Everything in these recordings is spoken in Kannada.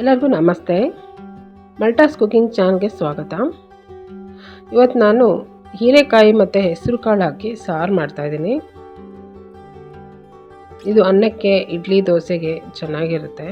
ಎಲ್ಲರಿಗೂ ನಮಸ್ತೆ. ಮಲ್ಟಾಸ್ ಕುಕಿಂಗ್ ಚಾನಲ್ಗೆ ಸ್ವಾಗತ. ಇವತ್ತು ನಾನು ಹೀರೆಕಾಯಿ ಮತ್ತು ಹೆಸರು ಕಾಳು ಹಾಕಿ ಸಾರು ಮಾಡ್ತಾಯಿದ್ದೀನಿ ಇದು ಅನ್ನಕ್ಕೆ, ಇಡ್ಲಿ, ದೋಸೆಗೆ ಚೆನ್ನಾಗಿರುತ್ತೆ.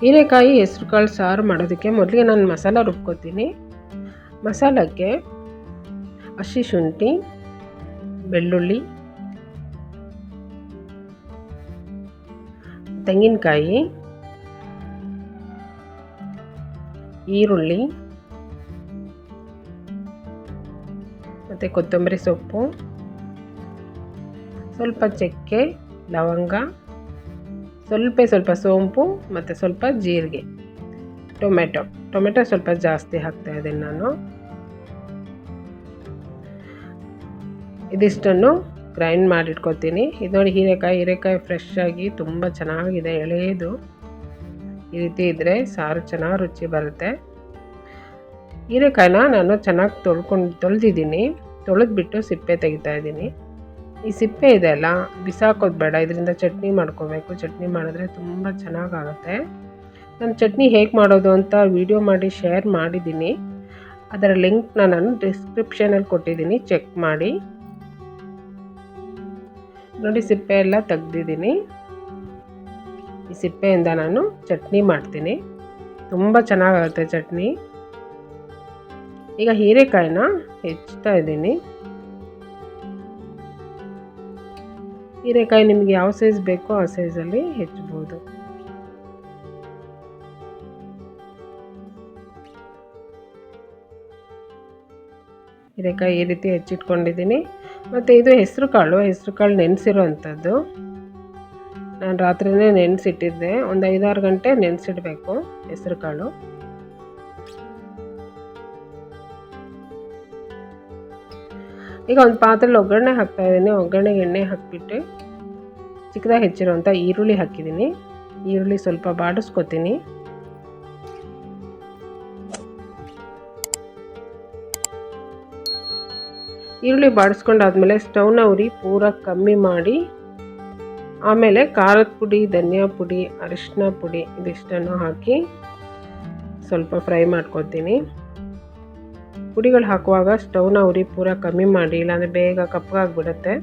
ಹೀರೆಕಾಯಿ ಹೆಸ್ರು ಕಾಳು ಸಾರು ಮಾಡೋದಕ್ಕೆ ಮೊದಲಿಗೆ ನಾನು ಮಸಾಲ ರುಬ್ಕೋತೀನಿ. ಮಸಾಲಕ್ಕೆ ಹಸಿ ಶುಂಠಿ, ಬೆಳ್ಳುಳ್ಳಿ, ತೆಂಗಿನಕಾಯಿ, ಈರುಳ್ಳಿ ಮತ್ತು ಕೊತ್ತಂಬರಿ ಸೊಪ್ಪು, ಸ್ವಲ್ಪ ಚಕ್ಕೆ, ಲವಂಗ. ಸ್ವಲ್ಪ ಸ್ವಲ್ಪ ಸೋಂಪು ಮತ್ತು ಸ್ವಲ್ಪ ಜೀರಿಗೆ. ಟೊಮೆಟೊ. ಟೊಮೆಟೊ ಸ್ವಲ್ಪ ಜಾಸ್ತಿ ಹಾಕ್ತಾ ಇದ್ದೀನಿ ನಾನು. ಇದಿಷ್ಟನ್ನು ಗ್ರೈಂಡ್ ಮಾಡಿಟ್ಕೊತೀನಿ. ಇದು ನೋಡಿ ಹೀರೆಕಾಯಿ ಹೀರೆಕಾಯಿ ಫ್ರೆಶ್ ಆಗಿ ತುಂಬ ಚೆನ್ನಾಗಿದೆ ಎಳೆಯದು ಈ ರೀತಿ ಇದ್ದರೆ ಸಾರು ಚೆನ್ನಾಗಿ ರುಚಿ ಬರುತ್ತೆ. ಹೀರೆಕಾಯಿನ ನಾನು ಚೆನ್ನಾಗಿ ತೊಳ್ಕೊಂಡು, ತೊಳೆದಿದ್ದೀನಿ. ತೊಳೆದ್ಬಿಟ್ಟು ಸಿಪ್ಪೆ ತೆಗಿತಾ ಇದ್ದೀನಿ. ಈ ಸಿಪ್ಪೆ ಇದೆ ಅಲ್ಲ, ಬಿಸಾಕೋದು ಬೇಡ, ಇದರಿಂದ ಚಟ್ನಿ ಮಾಡ್ಕೋಬೇಕು. ಚಟ್ನಿ ಮಾಡಿದ್ರೆ ತುಂಬ ಚೆನ್ನಾಗಾಗುತ್ತೆ. ನಾನು ಚಟ್ನಿ ಹೇಗೆ ಮಾಡೋದು ಅಂತ ವಿಡಿಯೋ ಮಾಡಿ ಶೇರ್ ಮಾಡಿದ್ದೀನಿ. ಅದರ ಲಿಂಕ್ನ ನಾನು ಡಿಸ್ಕ್ರಿಪ್ಷನಲ್ಲಿ ಕೊಟ್ಟಿದ್ದೀನಿ ಚೆಕ್ ಮಾಡಿ. ನೋಡಿ, ಸಿಪ್ಪೆ ಎಲ್ಲ ತೆಗ್ದಿದ್ದೀನಿ. ಈ ಸಿಪ್ಪೆಯಿಂದ ನಾನು ಚಟ್ನಿ ಮಾಡ್ತೀನಿ. ತುಂಬ ಚೆನ್ನಾಗಾಗುತ್ತೆ ಚಟ್ನಿ. ಈಗ ಹೀರೆಕಾಯಿನ ಹೆಚ್ಚುತ್ತಾ ಇದ್ದೀನಿ. ಹೀರೆಕಾಯಿ ನಿಮಗೆ ಯಾವ ಸೈಜ್ ಬೇಕೋ ಆ ಸೈಜಲ್ಲಿ ಹೆಚ್ಚಬಹುದು ಹೀರೆಕಾಯಿ ಈ ರೀತಿ ಹೆಚ್ಚಿಟ್ಕೊಂಡಿದ್ದೀನಿ. ಮತ್ತು ಇದು ಹೆಸರು ಕಾಳು ಹೆಸರು ಕಾಳು ನೆನೆಸಿರೋವಂಥದ್ದು ನಾನು ರಾತ್ರಿನೇ ನೆನೆಸಿಟ್ಟಿದ್ದೆ. ಒಂದು ಐದಾರು ಗಂಟೆ ನೆನೆಸಿಡಬೇಕು ಹೆಸರು ಕಾಳು. ಈಗ ಒಂದು ಪಾತ್ರೆಯಲ್ಲಿ ಒಗ್ಗರಣೆ ಹಾಕ್ತಾ ಇದ್ದೀನಿ. ಒಗ್ಗರಣೆಗೆ ಎಣ್ಣೆ ಹಾಕಿಬಿಟ್ಟು ಚಿಕ್ಕದಾಗಿ ಹೆಚ್ಚಿರುವಂಥ ಈರುಳ್ಳಿ ಹಾಕಿದ್ದೀನಿ. ಈರುಳ್ಳಿ ಸ್ವಲ್ಪ ಬಾಡಿಸ್ಕೊತೀನಿ. ಈರುಳ್ಳಿ ಬಾಡಿಸ್ಕೊಂಡಾದ್ಮೇಲೆ ಸ್ಟವ್ನ ಉರಿ ಪೂರ ಕಮ್ಮಿ ಮಾಡಿ, ಆಮೇಲೆ ಖಾರದ ಪುಡಿ, ಧನಿಯಾ ಪುಡಿ ಅರಿಶಿನ ಪುಡಿ ಇದಿಷ್ಟನ್ನು ಹಾಕಿ ಸ್ವಲ್ಪ ಫ್ರೈ ಮಾಡ್ಕೊತೀನಿ. ಪುಡಿಗಳು ಹಾಕುವಾಗ ಸ್ಟವ್ನ ಉರಿ ಪೂರ ಕಮ್ಮಿ ಮಾಡಿ, ಇಲ್ಲಾಂದರೆ ಬೇಗ ಕಪ್ಪಗಾಗ್ಬಿಡುತ್ತೆ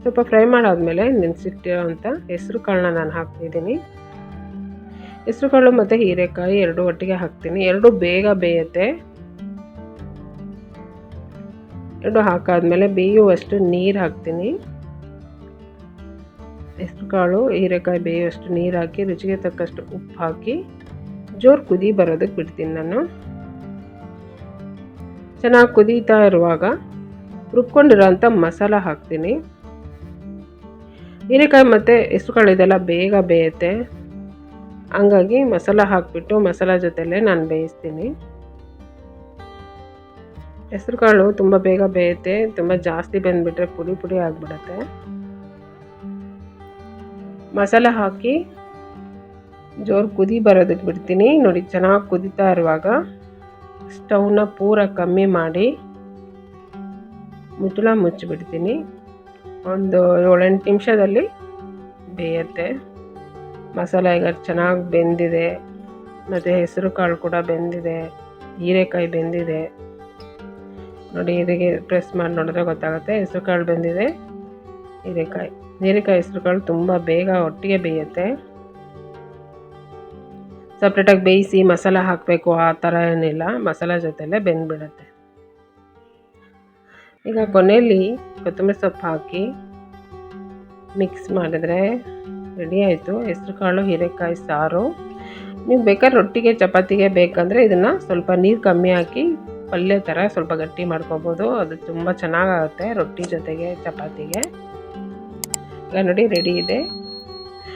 ಸ್ವಲ್ಪ ಫ್ರೈ ಮಾಡಾದ್ಮೇಲೆ ನೆನೆಸಿಟ್ಟಿರೋಂಥ ಹೆಸರು ಕಾಳನ್ನ ನಾನು ಹಾಕ್ತಿದ್ದೀನಿ. ಹೆಸರು ಕಾಳು ಮತ್ತು ಹೀರೆಕಾಯಿ ಎರಡು ಒಟ್ಟಿಗೆ ಹಾಕ್ತೀನಿ. ಎರಡು ಬೇಗ ಬೇಯುತ್ತೆ. ಎರಡು ಹಾಕಾದ್ಮೇಲೆ ಬೇಯುವಷ್ಟು ನೀರು ಹಾಕ್ತೀನಿ. ಹೆಸರು ಕಾಳು, ಹೀರೆಕಾಯಿ ಬೇಯುವಷ್ಟು ನೀರು ಹಾಕಿ, ರುಚಿಗೆ ತಕ್ಕಷ್ಟು ಉಪ್ಪು ಹಾಕಿ, ಜೋರು ಕುದಿ ಬರೋದಕ್ಕೆ ಬಿಡ್ತೀನಿ ನಾನು. ಚೆನ್ನಾಗಿ ಕುದೀತಾ ಇರುವಾಗ ರುಬ್ಕೊಂಡಿರೋಂಥ ಮಸಾಲ ಹಾಕ್ತೀನಿ. ಹೀರೆಕಾಯಿ ಮತ್ತು ಹೆಸರುಕಾಳು ಇದೆಲ್ಲ ಬೇಗ ಬೇಯುತ್ತೆ. ಹಂಗಾಗಿ ಮಸಾಲ ಹಾಕಿಬಿಟ್ಟು ಮಸಾಲ ಜೊತೆಲೇ ನಾನು ಬೇಯಿಸ್ತೀನಿ. ಹೆಸರುಕಾಳು ತುಂಬ ಬೇಗ ಬೇಯುತ್ತೆ, ತುಂಬ ಜಾಸ್ತಿ ಬೆಂದ್ಬಿಟ್ರೆ ಪುಡಿ ಪುಡಿ ಆಗಿಬಿಡುತ್ತೆ. ಮಸಾಲ ಹಾಕಿ ಜೋರು ಕುದಿ ಬರೋದಕ್ಕೆ ಬಿಡ್ತೀನಿ ನೋಡಿ ಚೆನ್ನಾಗಿ ಕುದೀತಾ ಇರುವಾಗ ಸ್ಟವ್ನ ಪೂರ ಕಮ್ಮಿ ಮಾಡಿ ಮುಚ್ಚಳ ಮುಚ್ಚಿಬಿಡ್ತೀನಿ. ಒಂದು ಏಳೆಂಟು ನಿಮಿಷದಲ್ಲಿ ಬೇಯುತ್ತೆ. ಮಸಾಲೆ ಈಗ ಚೆನ್ನಾಗಿ ಬೆಂದಿದೆ. ಮತ್ತು ಹೆಸರು ಕಾಳು ಕೂಡ ಬೆಂದಿದೆ. ಹೀರೆಕಾಯಿ ಬೆಂದಿದೆ. ನೋಡಿ, ಇದಕ್ಕೆ ಪ್ರೆಸ್ ಮಾಡಿ ನೋಡಿದ್ರೆ ಗೊತ್ತಾಗುತ್ತೆ. ಹೆಸರು ಕಾಳು ಬೆಂದಿದೆ, ಹೀರೆಕಾಯಿ. ಹೀರೆಕಾಯಿ, ಹೆಸರು ಕಾಳು ತುಂಬ ಬೇಗ ಒಟ್ಟಿಗೆ ಬೇಯುತ್ತೆ. ಸಪ್ರೇಟಾಗಿ ಬೇಯಿಸಿ ಮಸಾಲ ಹಾಕಬೇಕು ಆ ಥರ ಏನಿಲ್ಲ. ಮಸಾಲ ಜೊತೆಲೇ ಬೆಂದ್ಬಿಡುತ್ತೆ. ಈಗ ಕೊನೆಯಲ್ಲಿ ಕೊತ್ತಂಬರಿ ಸೊಪ್ಪು ಹಾಕಿ ಮಿಕ್ಸ್ ಮಾಡಿದರೆ ರೆಡಿ ಆಯಿತು. ಹೆಸ್ರು ಕಾಳು ಹೀರೆಕಾಯಿ, ಸಾರು. ನೀವು ಬೇಕಾದ್ರೆ ರೊಟ್ಟಿಗೆ, ಚಪಾತಿಗೆ ಬೇಕಂದರೆ ಇದನ್ನು ಸ್ವಲ್ಪ ನೀರು ಕಮ್ಮಿ ಹಾಕಿ ಪಲ್ಯ ಥರ ಸ್ವಲ್ಪ ಗಟ್ಟಿ ಮಾಡ್ಕೊಬೋದು. ಅದು ತುಂಬ ಚೆನ್ನಾಗಾಗುತ್ತೆ ರೊಟ್ಟಿ ಜೊತೆಗೆ, ಚಪಾತಿಗೆ. ಈಗ ನೋಡಿ, ರೆಡಿ ಇದೆ.